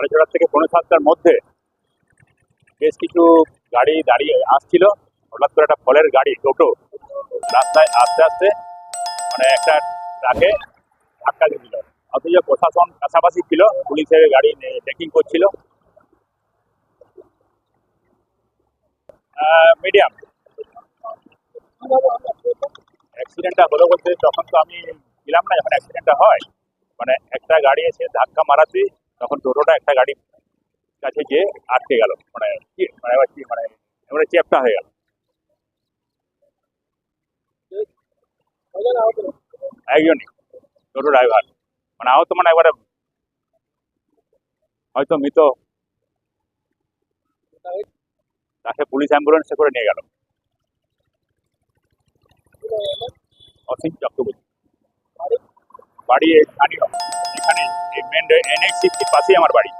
সাড়ে ছটার থেকে পৌনে সাতটার মধ্যে বেশ কিছু গাড়ি দাঁড়িয়ে আসছিল। হঠাৎ করে একটা ফলের গাড়ি, টোটো, রাস্তায় আস্তে আস্তে মানে একটা ট্রাকে ধাক্কা দিয়ে দিল অথচ প্রশাসন পাশাপাশি ছিল পুলিশের গাড়ি চেকিং করছিল। মিডিয়াম অ্যাক্সিডেন্টটা হলো বলতে তখন তো আমি ছিলাম না, যখন অ্যাক্সিডেন্টটা হয় মানে একটা গাড়ি এসে ধাক্কা মারাতে তখন টোটোটা একটা গাড়ি কাছে গিয়ে আটকে গেল। মানে কি মানে কি মানে এবারে চেপটা হয়ে গেল। একজনই, টোটো ড্রাইভার। মানে আহত মানে একবারে হয়তো মৃত। তাকে পুলিশ অ্যাম্বুলেন্সে করে নিয়ে গেল। অসীম চক্রবর্তী। বাড়ি মেন এনএইচ সিক্সটির পাশেই আমার বাড়ি।